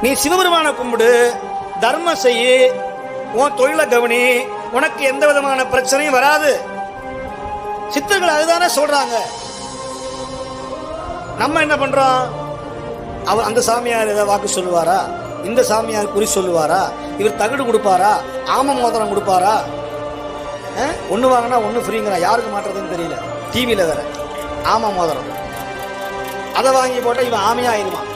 நீ சிவபெருமானை கும்பிடு தர்மம் செய்ய உன் தொழிலை கவனி உனக்கு எந்த விதமான பிரச்சனையும் வராது. சித்தர்கள் அதுதானே சொல்றாங்க. நம்ம என்ன பண்றோம்? அவர் அந்த சாமியார் ஏதாவது வாக்கு சொல்லுவாரா? இந்த சாமியார் குறி சொல்லுவாரா? இவர் தகடு கொடுப்பாரா? ஆம மோதிரம் கொடுப்பாரா? ஒன்று வாங்கினா ஒன்று ஃப்ரீங்கிறான் யாருக்கு மாட்டுறதுன்னு தெரியல. டிவியில் வேற. ஆமா மோதிரம். அதை வாங்கி போட்டால் இவன் ஆமையாயிருவான்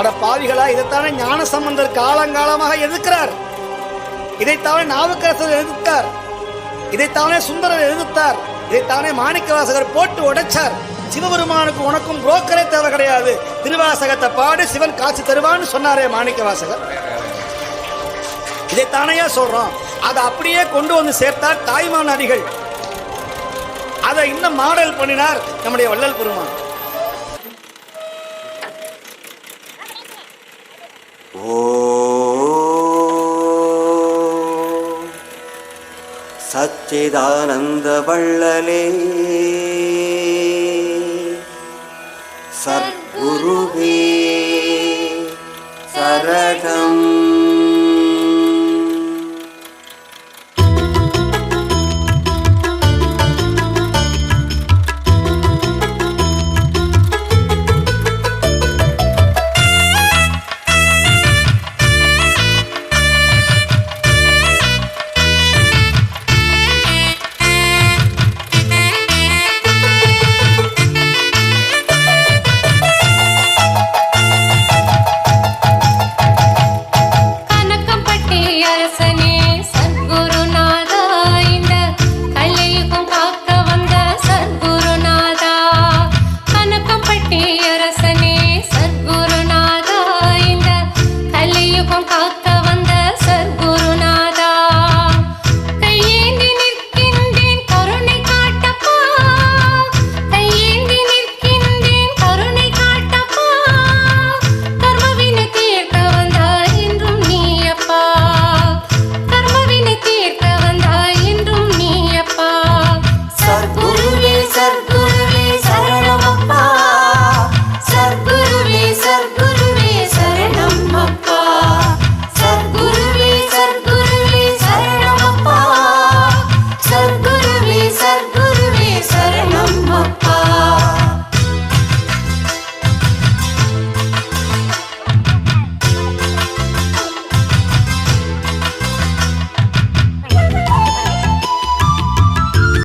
அட பாவிகளா இதைத்தானே ஞான சம்பந்தர் காலங்காலமாக எதிர்க்கிறார். இதைத்தானே நாவுக்கரசர் எதிர்த்தார் இதைத்தானே சுந்தரர் எதிர்த்தார் இதைத்தானே மாணிக்கவாசகர் போட்டு உடைச்சார். சிவபெருமானுக்கு உனக்கும் புரோக்கரே தேவை கிடையாது. திருவாசகத்தை பாடு சிவன் காட்சி தருவான்னு சொன்னாரே மாணிக்கவாசகர். இதைத்தானையா சொல்றோம். அதை அப்படியே கொண்டு வந்து சேர்த்தார் தாய்மான் அடிகள். அதை இன்னும் மாடல் பண்ணினார் நம்முடைய வள்ளல் பெருமான். சச்சிதானந்த வள்ளலே. சத்குருவே சரணம்